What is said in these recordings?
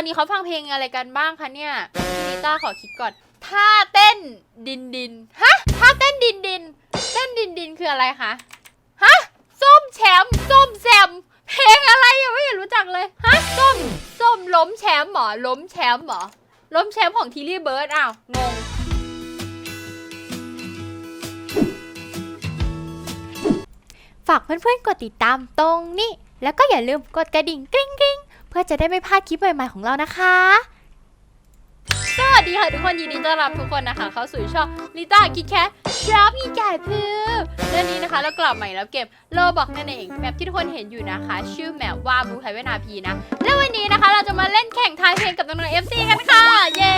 อนนี้เขาฟังเพลงอะไรกันบ้างคะเนี่ยพี่ลิต้าขอคิดก่อน ท่าเต้นดินดินฮะท่าเต้นดินดิน เต้นดินดินคืออะไรคะ ฮะ ส้มแชมป์ส้มแซม เพลงอะไรยังไม่เห็นรู้จักเลย ฮะ ส้ม ส้มล้มแชมป์หรอล้มแชมป์หรอล้มแชมป์ของทีรี่เบิร์ดอ้าว งง ฝากเพื่อนๆ กดติดตามตรงนี้ แล้วก็อย่าลืมกดกระดิ่งกริ๊งกริ๊ง เพื่อจะได้ไม่พลาดคลิปใหม่ๆของเรานะคะ สวัสดีค่ะทุกคนยินดีต้อนรับทุกคนนะคะ เข้าสู่ช่องลิต้าคิดแคทชอปอีไก่พือเรื่องนี้นะคะเรากลับใหม่แล้วเก็บโลบอกนั่นเองแบบที่ทุกคนเห็นอยู่นะคะ ชื่อแมปว่าบูไทเวนาพีนะแล้ววันนี้นะคะเราจะมาเล่นแข่งทายเพลงกับน้องๆ FC กันค่ะ เย้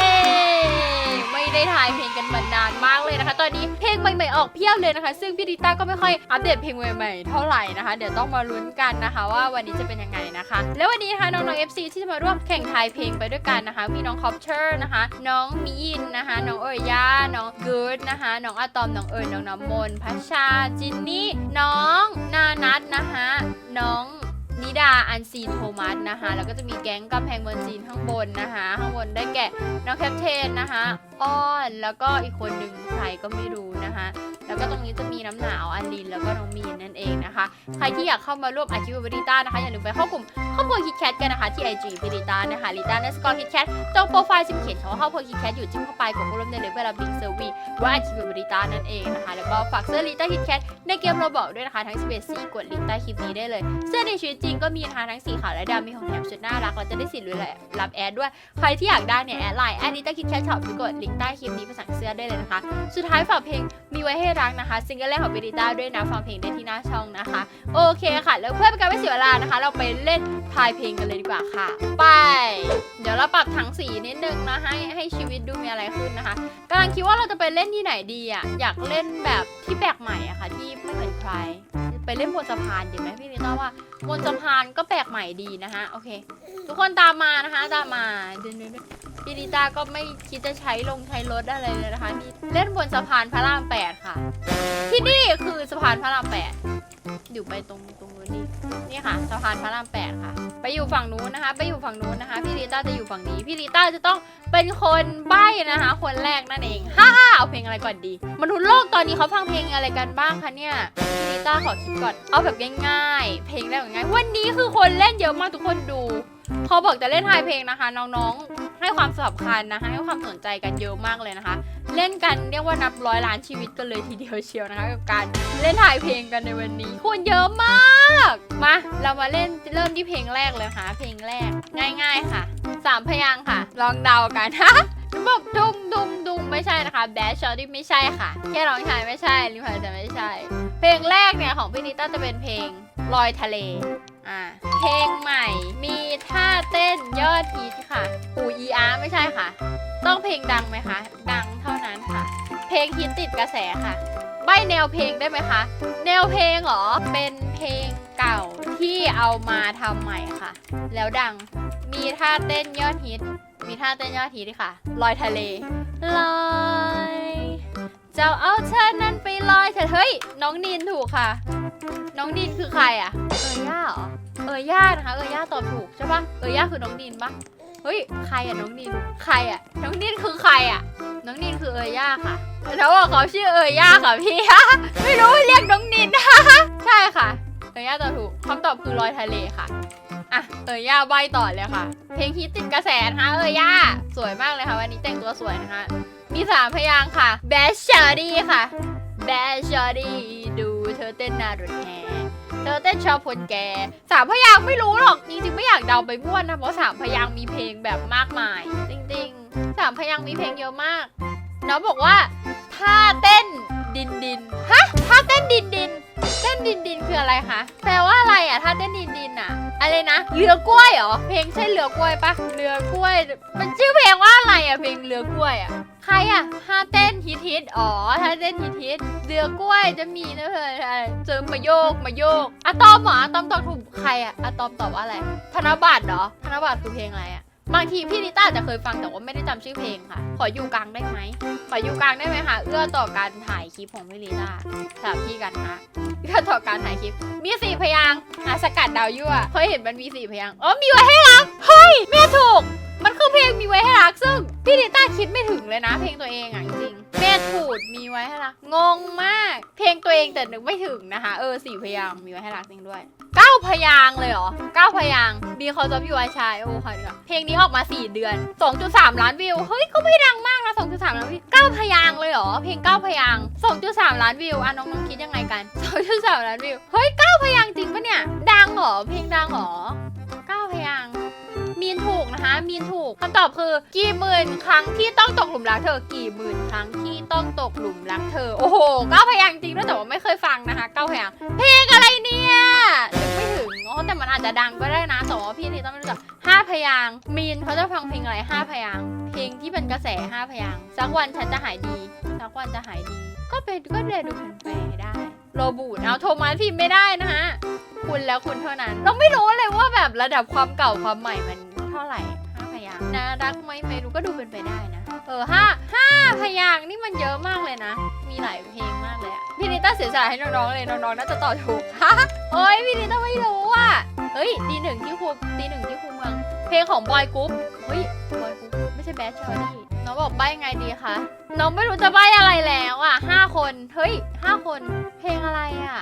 ไม่ได้ทายเพลงกันมานานมากเลยนะคะ ตอนนี้เพลงใหม่ๆออกเพียบเลยนะคะ ซึ่งพี่ดิต้าก็ไม่ค่อยอัปเดตเพลงใหม่ๆเท่าไหร่นะคะ เดี๋ยวต้องมาลุ้นกันนะคะว่าวันนี้จะเป็นยังไงนะคะ แล้ววันนี้นะคะน้องๆ FC ที่จะมาร่วมแข่งทายเพลงไปด้วยกันนะคะ มีน้องคอปเชอร์นะคะน้องมีอินนะคะ น้องเอ๋ยย่าน้องกูดนะคะ น้องอะตอม น้องเอ๋ยน้องน้ำมนต์พัชชา จินนี่ น้อง นานัทนะคะ น้อง นิดาอันซีนโทมัสนะคะ แล้วก็จะมีแก๊งกำแพงเมืองจีนข้างบนนะคะ ข้างบนได้แก่น้องแคปเทนนะคะอ้อนแล้วก็อีกคนหนึ่งใครก็ไม่รู้นะคะ แล้วก็ตรงนี้จะมีน้ำหนาวอันลินแล้วก็น้องมีนนั่นเองนะคะ ใครที่อยากเข้ามาร่วมอาชีพบริต้านะคะ อย่าลืมไปเข้ากลุ่มครอบครัวคิดแคทกันนะคะที่ IG พิริต้านะคะลิต้าเนสกอร์คิดแคทตรงโปรไฟล์สิเขียนคำว่าครอบครัวคิดแคทอยู่จิ้มเข้าไปกดเข้าร่วมได้เลยเวลาบิงเซอร์วีว่าอาชีพบริต้านั่นเองนะคะแล้วก็ฝากเสื้อลิต้าคิดแคทในเกมโรบอกด้วยนะคะทั้ง11สีกดลิงก์ใต้คลิปนี้ได้เลย เสื้อในชีวิตจริงก็มีนะคะทั้งสีขาวและดำมีของแถมชุดน่ารักเราจะได้สิทธิ์ลุ้นและรับแอดด้วย ใครที่อยากได้เนี่ยแอดไลน์แอดลิต้าคิดแคทช็อปไปกดลิงก์ใต้คลิปนี้ไปสั่งเสื้อได้เลยนะคะ สุดท้ายฝากเพลงมีไว้ให้รักนะคะซิงเกิลแรกของเบริต้าด้วยนะฟังเพลงได้ที่หน้าช่องนะคะ โอเคค่ะ แล้วเพื่อเป็นการไม่เสียเวลานะคะ เราไปเล่นทายเพลงกันเลยดีกว่าค่ะ ไป เดี๋ยวเราปรับถังสีนิดนึงนะให้ให้ชีวิตดูมีอะไรขึ้นนะคะกำลังคิดว่าเราจะไปเล่นที่ไหนดีอะอยากเล่นแบบที่แปลกใหม่อะค่ะ ที่ไม่เหมือนใคร ไปเล่นบนสะพานดีไหมพี่ลิต้าว่า บนสะพานก็แปลกใหม่ดีนะคะโอเค ทุกคนตามมานะคะ ตามมาเดินๆพี่ดิต้าก็ไม่คิดจะใช้ลงใช้รถอะไรเลยนะคะนี่เล่นบนสะพานพระรามแปดค่ะ ที่นี่คือสะพานพระรามแปดอยู่ไปตรงตรง นี่ค่ะสะพานพระรามแปดค่ะ ไปอยู่ฝั่งนู้นนะคะ ไปอยู่ฝั่งนู้นนะคะ พี่ลิต้าจะอยู่ฝั่งนี้ พี่ลิต้าจะต้องเป็นคนใบ้นะคะ คนแรกนั่นเอง ฮ่าเอาเพลงอะไรก่อนดี มนุษย์โลกตอนนี้เขาฟังเพลงอะไรกันบ้างคะเนี่ย พี่ลิต้าขอคิดก่อน เอาแบบง่ายๆ เพลงแรกง่าย วันนี้คือคนเล่นเยอะมากทุกคนดู เขาบอกจะเล่นทายเพลงนะคะ น้องๆ ให้ความสำคัญนะคะให้ความสนใจกันเยอะมากเลยนะคะ เล่นกันเรียกว่านับร้อยล้านชีวิตกันเลยทีเดียวเชียวนะคะกับการเล่นถ่ายเพลงกันในวันนี้คนเยอะมากมาเรามาเล่นเริ่มที่เพลงแรกเลยค่ะ เพลงแรกง่าย ๆค่ะสามพยางค์ค่ะ ลองเดากันฮะบอกดุงดุงดุงไม่ใช่นะคะแบชชอตที่ไม่ใช่ค่ะ แค่ร้องชายไม่ใช่ลิมพายแต่ไม่ใช่ เพลงแรกเนี่ยของพี่นิต้าจะเป็นเพลงลอยทะเล อ่าเพลงใหม่ มีท่าเต้นยอดฮิตค่ะอูอีอาร์ไม่ใช่ค่ะ ต้องเพลงดังไหมคะ ดังเท่านั้นค่ะ เพลงฮิตติดกระแสค่ะ ใบแนวเพลงได้ไหมคะ แนวเพลงเหรอ เป็นเพลงเก่าที่เอามาทำใหม่ค่ะ แล้วดัง มีท่าเต้นยอดฮิต มีท่าเต้นยอดฮิตค่ะ ลอยทะเล ลอย เจ้าเอาเธอนั้นไปลอยเถอะเฮ้ย น้องนินถูกค่ะ น้องนินคือใครอะเอ๋ย่าเหรอ เอ๋ย่านะคะ เอ๋ย่าตอบถูกใช่ปะเอ๋ย่าคือน้องนินปะเฮ้ย ใครอะน้องนินใครอะน้องนินคือใครอะน้องนินคือเออย่าค่ะแล้วบอกเขาชื่อเออย่าค่ะพี่ ไม่รู้เรียกน้องนินใช่ค่ะ เอย่าตอบถูกคำตอบคือลอยทะเลค่ะอะเอย่าใบต่อเลยค่ะ เพลงฮิตติดกระแสนะคะเอย่าสวยมากเลยค่ะ วันนี้แต่งตัวสวยนะคะ มีสามพยางค์ค่ะ b a s h a r d y ค่ะ b a s h a r d y ดูเธอเต้นหนารถแห่เธอเต้นชอบคนแก่สามพยางค์ไม่รู้หรอก จริงๆไม่อยากเดาไปมั่วนะ เพราะสามพยางค์มีเพลงแบบมากมาย จริงๆสามพยางค์มีเพลงเยอะมาก น้องบอกว่าท่าเต้นดินดินฮะ ดินดินคืออะไรคะ แปลว่าอะไรอะท่าเต้นดินดินอะ อะไรนะ เรือกล้วยเหรอ เพลงใช่เรือกล้วยปะเรือกล้วย มันชื่อเพลงว่าอะไรอะ เพลงเรือกล้วยอะ ใครอะท่าเต้นฮิตฮิตอ๋อท่าเต้นฮิตฮิตเรือกล้วยจะมีนะเพื่อนเจอมาโยกมาโยกอะตอมเหรออะตอมตอบถูกใครอะอะตอมตอบว่าอะไร ธนบัตรเหรอ ธนบัตรคือเพลงอะไรอะ บางทีพี่ลิต้าอาจจะเคยฟังแต่ว่าไม่ได้จำชื่อเพลงค่ะ ขออยู่กลางได้ไหม ขออยู่กลางได้ไหมคะเอื้อต่อการถ่ายคลิปของพี่ลิต้าสลับที่กันนะเอื้อต่อการถ่ายคลิป มีสี่พยางค์อะสกัดดาวยั่วเคยเห็นมันมีสี่พยางค์อ๋อมีไว้ให้รักเฮ้ยแม่ถูก มันคือเพลงมีไว้ให้รักซึ่งพี่ลิต้าคิดไม่ถึงเลยนะ เพลงตัวเองอะจริงๆแม่ถูดมีไว้ให้รักงงมาก เพลงตัวเองแต่นึกไม่ถึงนะคะ เออสี่พยางค์มีไว้ให้รักจริงด้วยเก้าพยางค์เลยเหรอเก้าพยาง บีคอจอบยูไอชายโอ้ค่ะเพลงนี้ออกมา 4 เดือน 2.3 ล้านวิว เฮ้ย ก็ไม่ดังมากนะ 2.3 ล้านวิวเก้าพยางเลยเหรอ เพลงเก้าพยาง 2.3 ล้านวิว อะน้องๆคิดยังไงกัน 2.3 ล้านวิว เฮ้ยเก้าพยางจริงปะเนี่ย ดังเหรอ เพลงดังเหรอเก้าพยางมีนถูกนะคะ มีนถูกคำตอบคือกี่หมื่นครั้งที่ต้องตกหลุมรักเธอ กี่หมื่นครั้งที่ต้องตกหลุมรักเธอ โอ้โหเก้าพยางจริงด้วแต่ว่าไม่เคยฟังนะคะเก้าพยางเพลง จจะดังก็ได้นะแต่ว่าพี่นี่ต้องรู้จักห้าพยางมีนเขาจะฟังเพลงอะไรห้าพยางเพลงที่เป็นกระแสห้าพยางสักวันฉันจะหายดีสักวันจะหายดี ก็เป็นก็เดดูเป็นไปได้โรบูดเอาโทมัสพิมพ์ไม่ได้นะฮะคุณแล้วคุณเท่านั้น เราไม่รู้เลยว่าแบบระดับความเก่าความใหม่มันเท่าไหร่ห้าพยางน่ารักไหมไม่รู้ก็ดูเป็นไปได้นะ เออห้าห้าพยางนี่มันเยอะมากเลยนะ มีหลายเพลงมากเลยอะพี่นิต้าเสียสละให้น้องๆเลยน้องๆน่าจะตอบถูกฮะโอ้ยพี่นิต้าไม่รู้อะ เฮ้ยตีหนึ่งที่ครูตีหนึ่งที่ครูเมือง เพลงของบอยกรุ๊ปเฮ้ยบอยกรุ๊ปไม่ใช่แบดชอรี่น้องบอกใบไงดีคะน้องไม่รู้จะใบอะไรแล้วอะห้าคนเฮ้ยห้าคน เพลงอะไรอะ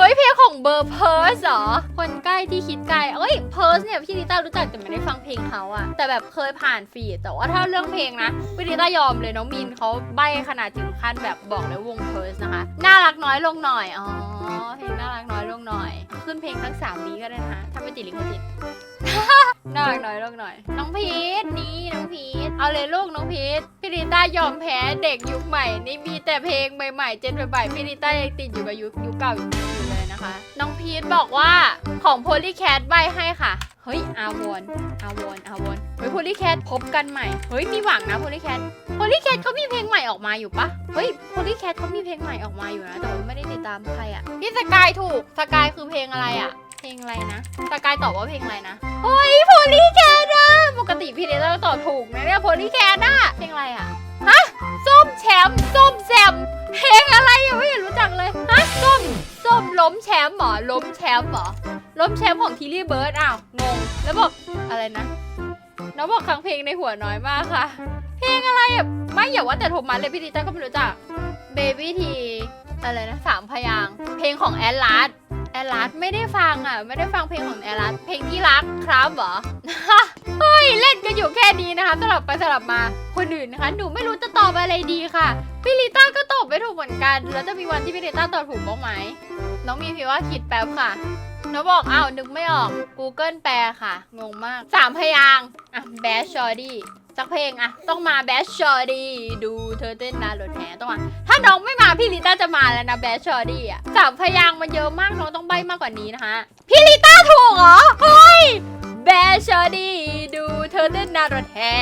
เฮ้ยเพลงของเบอร์เพิร์สเหรอ คนใกล้ที่คิดไกลเอ้ยเพิร์สเนี่ยพี่นิต้ารู้จักแต่ไม่ได้ฟังเพลงเขาอะแต่แบบเคยผ่านฟีดแต่ว่าถ้าเรื่องเพลงนะพี่นิต้ายอมเลยน้องมีนเขาใบขนาดถึงขั้นแบบบอกเลยวงเพิร์สนะคะ น่ารักน้อยลงหน่อย อ๋อ เพลงน่ารักน้อยลงหน่อย ขึ้นเพลงทั้งสามนี้ก็ได้นะถ้าไม่ติดลิขสิทธิ์น่ารักน้อยลงหน่อย น้องพีทนี่น้องพีทเอาเลยลูกน้องพีทพี่นิต้ายอมแพ้เด็กยุคใหม่ นี่มีแต่เพลงใหม่ๆ เจนใหม่ๆพี่นิต้ายังติดอยู่กับยุคยุคเก่าอยู่ นะคะ น้องพีทบอกว่าของโพลีแคทใบให้ค่ะ เฮ้ย อาวอนอาวอนอาวอนเฮ้ยโพลีแคทพบกันใหม่ เฮ้ย มีหวังนะโพลีแคทโพลีแคทเขามีเพลงใหม่ออกมาอยู่ปะเฮ้ยโพลีแคทเขามีเพลงใหม่ออกมาอยู่นะ แต่ว่าไม่ได้ติดตามใครอะพี่สกายถูก สกายคือเพลงอะไรอะเพลงอะไรนะสกายตอบว่าเพลงอะไรนะ เฮ้ยโพลีแคทอะปกติพี่เดต้าตอบถูกนะเนี่ยโพลีแคทอะเพลงอะไรอะฮะส้มแชมป์ส้มแซมเพลงอะไรอะไม่เห็นรู้จัก ล้มแชมป์เหรอล้มแชมป์เหรอล้มแชมป์ของทีรี่เบิร์ดอ้าวงง แล้วบอกอะไรนะ น้องบอกครั้งเพลงในหัวน้อยมากค่ะ เพลงอะไรอะไม่อย่าว่าแต่โทมัสเลยพี่ดิต้าก็ไม่รู้จักเบบี้ทีอะไรนะสามพยาง เพลงของแอดลาสแอลลัสไม่ได้ฟังอะ ไม่ได้ฟังเพลงของแอลลัสเพลงที่รักครับเหรอเฮ้ยเล่นกันอยู่แค่นี้นะคะสลับไปสลับมาคนอื่นนะคะ หนูไม่รู้จะตอบอะไรดีค่ะพี่ลิต้าก็ตอบไม่ถูกเหมือนกัน แล้วจะมีวันที่พี่ลิต้าตอบถูกบ้างไหม น้องมีพี่ว่าคิดแป๊บค่ะ น้องบอกอ้าวนึกไม่ออก Google แปลค่ะ งงมากสามพยางค์อะแบชชอดี้สักเพลงอะต้องมาแบชชอดี้ดูเธอเต้นนารถแห่ต้องมาถ้าน้องไม่มาพี่ลิต้าจะมาแล้วนะแบชชอดี้อะสามพยางค์มันเยอะมากน้องต้องใบมากกว่านี้นะคะพี่ลิต้าถูกเหรอเฮ้ยแบชชอดี้ดูเธอเต้นนารถแห่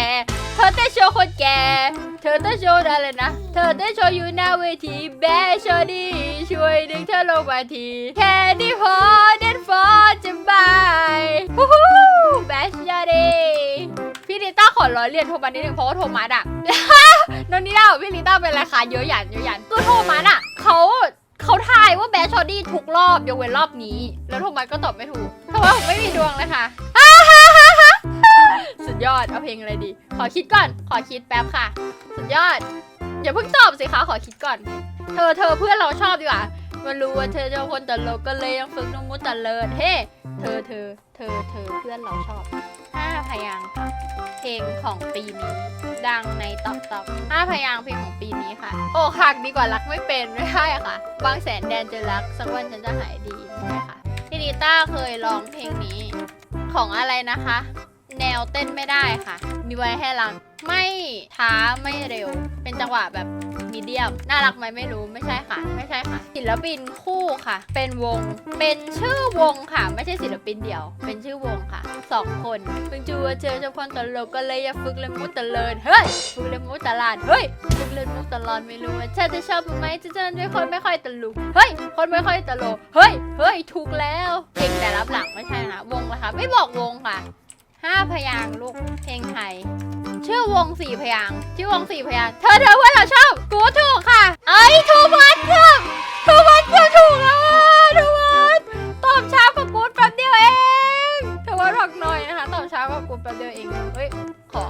เธอเต้นโชว์คนแก่ ธอต้นโชว์อะไรนะ เธอต้นโชว์อยู่หน้าเวที แบชชอดี้ช่วยดึงเธอลงมาที แค่นี้พอเด็ดฟอจะบายฮู้ฮู้แบชชอดี้พี่ลิต้าขอร้อยเรียนโทมัสนิดนึงเพราะว่าโทมัสอะนนนี่เล่าพี่ลิต้าเป็นราคาเยอะหยันเยอะหยันคือโทมัสอะเขาเขาทายว่าแบชชอดี้ทุกรอบยกเว้นรอบนี้ แล้วโทมัสก็ตอบไม่ถูกเพราะว่าผมไม่มีดวงเลยค่ะ ดยอด เอาเพลงอะไรดี ขอคิดก่อน ขอคิดแป๊บค่ะ สุดยอด อย่าเพิ่งตอบสิคะขอคิดก่อน เธอเธอเพื่อนเราชอบดีกว่ามันรู้ว่าเธอเจ้าคนตลกก็เลยยังฝึกน้องมุตตะเลิศเฮ้เธอเธอเธอเธอเพื่อนเราชอบห้าพยางค่ะเพลงของปีนี้ ดังในต็อกต็อกห้าพยางเพลงของปีนี้ค่ะ โอ้หักดีกว่ารักไม่เป็นไม่ใช่ค่ะ บางแสนแดนจะรัก สักวันฉันจะหายดีไม่ใช่ค่ะพี่นิต้าเคยร้องเพลงนี้ของอะไรนะคะ แนวเต้นไม่ได้ค่ะ มีไว้ให้รักไม่ช้าไม่เร็ว เป็นจังหวะแบบมีเดียม น่ารักไหมไม่รู้ไม่ใช่ค่ะ ไม่ใช่ค่ะ ศิลปินคู่ค่ะ เป็นวง เป็นชื่อวงค่ะ ไม่ใช่ศิลปินเดียว เป็นชื่อวงค่ะสองคนเพิ่งจูว่าเจอเจ้าคนตลกก็เลยอยากฝึกเล่นมุกตะเลินเฮ้ยฝึกเล่นมุกตะลานเฮ้ยฝึกเล่นมุกตะลอนไม่รู้ว่าฉันจะชอบไหมจะเจอเป็นคนไม่ค่อยตลกเฮ้ย คนไม่ค่อยตลกเฮ้ยเฮ้ยถูกแล้วเพลงแต่รับหลังไม่ใช่นะคะวงนะคะไม่บอกวงค่ะ ห้าพยางค์ลูกเพลงไทย ชื่อวงสี่พยางค์ชื่อวงสี่พยางค์เธอเธอเพื่อนเราชอบกูถูกค่ะ เอ้ยทูมัสถูกทูมัสเกือบถูกแล้วอะทูมัสตอบช้ากว่ากูดแป๊บเดียวเองทูมัสบอกหน่อยนะคะตอบช้ากว่ากูดป๊บเดียวเองเฮ้ยขอ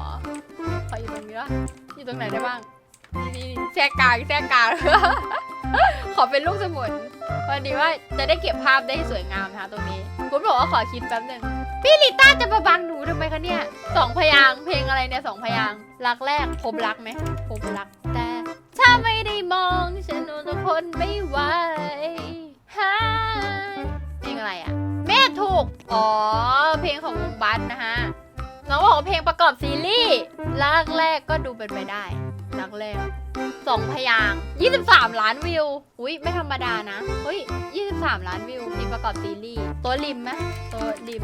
ขออยู่ตรงนี้วะอยู่ตรงไหนได้บ้างนี่แทรกกลางแทรกกลางขอเป็นลูกสมุนพอดีว่าจะได้เก็บภาพได้สวยงามนะคะตรงนี้ คุณบอกว่าขอคิดแป๊บหนึ่ง พี่ลิต้าจะมาบังหนูทำไมคะเนี่ยสองพยางค์เพลงอะไรเนี่ยสองพยางค์รักแรกพบรักไหมพบรักแต่ ถ้าไม่ได้มองฉันโดนทุกคนไม่ไหวฮะเพลงอะไรอะแม่ถูก อ๋อ เพลงของวงบัสนะฮะ น้องบอกว่าเพลงประกอบซีรีส์รักแรกก็ดูเป็นไปได้รักแรกสองพยางค์23 ล้านวิว อุ้ยไม่ธรรมดานะ เฮ้ย 23 ล้านวิวเพลงประกอบซีรีส์ตัวริมไหมตัวริม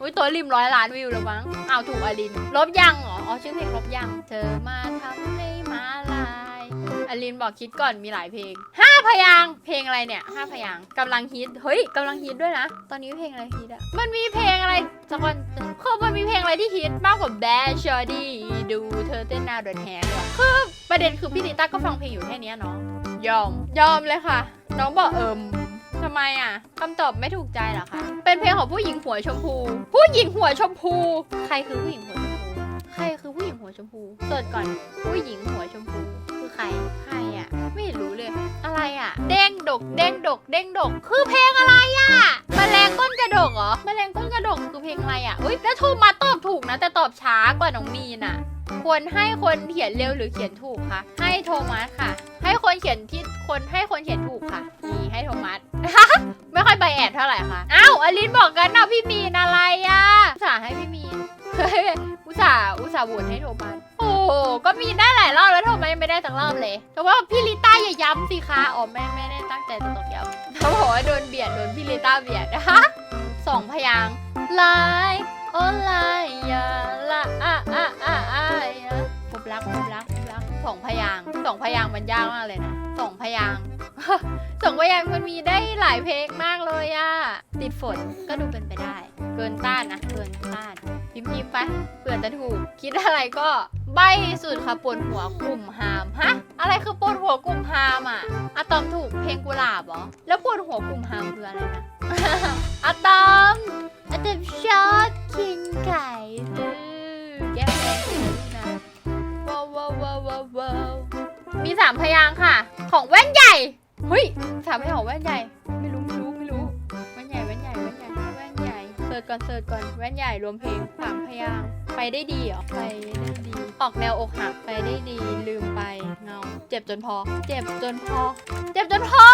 อุ้ยตัวริมร้อยล้านวิวแล้วมั้งอ้าวถูกอลิน ลบยังเหรอ อ๋อชื่อเพลงลบยัง เธอมาทำให้มาลาย อลินบอกคิดก่อนมีหลายเพลงห้าพยางค์เพลงอะไรเนี่ยห้าพยางค์กำลังฮิต เฮ้ยกำลังฮิตด้วยนะ ตอนนี้เพลงอะไรฮิตอะมันมีเพลงอะไรสักวันคือมันมีเพลงอะไรที่ฮิตมากกว่า Bad s h o r t y ดูเธอเต้นหน้าเดินแฮงเลยคือประเด็นคือพี่นิต้าก็ฟังเพลงอยู่แค่นี้เนาะยอม ยอมเลยค่ะ น้องบอกเอิมำไมอะคำตอบไม่ถูกใจเหรอคะ เป็นเพลงของผู้หญิงหัวชมพู ผู้หญิงหัวชมพู ใครคือผู้หญิงหัวชมพู ใครคือผู้หญิงหัวชมพูเสิร์ชก่อน ผู้หญิงหัวชมพู คือใคร ใครอะ ไม่เห็นรู้เลย อะไรอะ เด้งดก เด้งดก เด้งดก คือเพลงอะไรอะแมลงก้นกระดกเหรอแมลงก้นกระดกคือเพลงอะไรอะ อุ้ยแล้วโทรมาตอบถูกนะ แต่ตอบช้ากว่าน้องมีนอะ ควรให้คนเขียนเร็วหรือเขียนถูกคะ ให้โทมัสค่ะ ให้คนเขียนที่คนให้คนเขียนถูกค่ะนี่ให้โทมัส ไม่ค่อยใบแอดเท่าไหร่ค่ะ อ้าวอลินบอกกันนะพี่มีนอะไรอะอุตส่าห์ให้พี่มีนอุตส่าห์อุตส่าห์โหวตให้โทมัส โอ้ก็มีได้หลายรอบแล้วโทมัสยังไม่ได้สักรอบเลย แต่ว่าพี่ลิต้าอย่าย้ำสิคะ อ๋อไม่ไม่ได้ตั้งใจจะตกย้ำเขาบอกว่าโดนเบียดโดนพี่ลิต้าเบียดนะคะสองพยางค์ลาย โอลายยาละอะอะอะอะยาพบรักพบรักพบรักสองพยางค์สองพยางค์มันยากมากเลยนะ สองพยางค์ สองพยางค์มันมีได้หลายเพลงมากเลยอะติดฝนก็ดูเป็นไปได้ เกินต้านนะเกินต้านพิมพ์พิมพ์ไปเผื่อจะถูก คิดอะไรก็ใบสุดค่ะปวดหัวกลุ่มหามฮะอะไรคือปวดหัวกลุ่มหามอะอะตอมถูกเพลงกุหลาบเหรอแล้วปวดหัวกลุ่มหามคืออะไรนะอะตอมอะตอมชอบกินไก่ดื้อแก้มแดงนะว้าวว้าวว้าวว้าวว้าว มีสามพยางค์ค่ะ ของแว่นใหญ่เฮ้ยสามพยางค์ของแว่นใหญ่ ไม่รู้ไม่รู้ไม่รู้แว่นใหญ่แว่นใหญ่แว่นใหญ่แว่นใหญ่เสิร์ชก่อนเสิร์ชก่อนแว่นใหญ่รวมเพลงสามพยางค์ไปได้ดีเหรอไปได้ดี ออกแนวอกหักไปได้ดีลืมไปเงาเจ็บจนพอ เจ็บจนพอ เจ็บจนพอ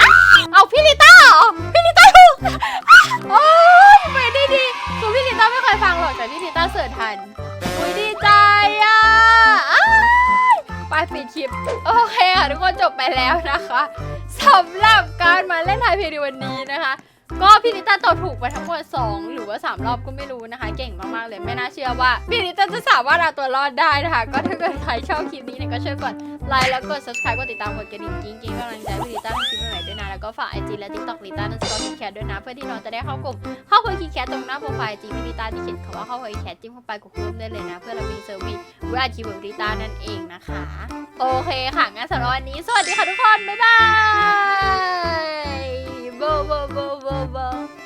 อ้าเอาพี่ลิต้าเหรอพี่ลิต้าถูกโอ้ยไปได้ดีคือพี่ลิต้าไม่เคยฟังหรอกแต่พี่ลิต้าเสิร์ชทันายไปปิดคลิป โอเคค่ะทุกคนจบไปแล้วนะคะสำหรับการมาเล่นไทยเพลงในวันนี้นะคะ ก็พี่นิต้าตอบถูกไปทั้งหมด2 หรือว่า 3 รอบก็ไม่รู้นะคะ เก่งมากๆเลยไม่น่าเชื่อว่าพี่นิต้าจะสามารถเอาตัวรอดได้นะคะ ก็ถ้าเกิดใครชอบคลิปนี้เนี่ยก็ช่วยกด ไลค์แล้วกด subscribe กดติดตามกดกระดิ่งจริงๆกำลังใจพี่ลิต้าทำคลิปใหม่ๆด้วยนะ แล้วก็ฝากไอจีและทิกตอกลิต้านั้นสกอร์คิแคทด้วยนะ เพื่อที่น้องจะได้เข้ากลุ่มเข้าคุยคิแคทตรงหน้าโปรไฟล์ไอจีพี่ลิต้าที่เขียนคำว่าเข้าคุยแคทจิ้มเข้าไปกดร่วมได้เลยนะ เพื่อเรามีเซอร์วิสเวลาชีวิตลิต้านั่นเองนะคะ โอเคค่ะงั้นสำหรับวันนี้ สวัสดีค่ะทุกคนบ๊ายบายโบโบโบโบโบ